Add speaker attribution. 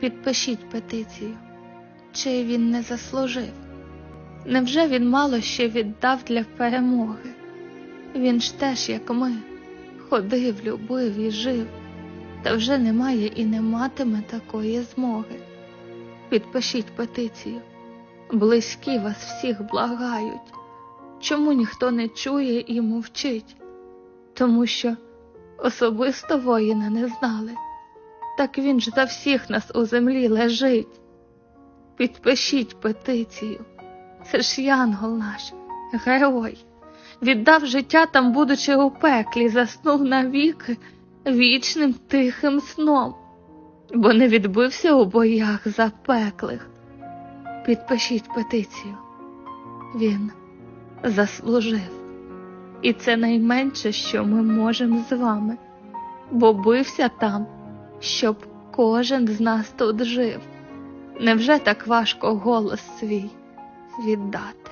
Speaker 1: Підпишіть петицію, чи він не заслужив. Невже він мало ще віддав для перемоги? Він ж теж, як ми, ходив, любив і жив, та вже немає і не матиме такої змоги. Підпишіть петицію, близькі вас всіх благають. Чому ніхто не чує і мовчить? Тому що особисто воїна не знали. Так він ж за всіх нас у землі лежить. Підпишіть петицію. Це ж Янгол наш, герой. Віддав життя там, будучи у пеклі, заснув навіки вічним тихим сном, бо не відбився у боях запеклих. Підпишіть петицію. Він заслужив. І це найменше, що ми можемо з вами, бо бився там, щоб кожен з нас тут жив. Невже так важко голос свій віддати?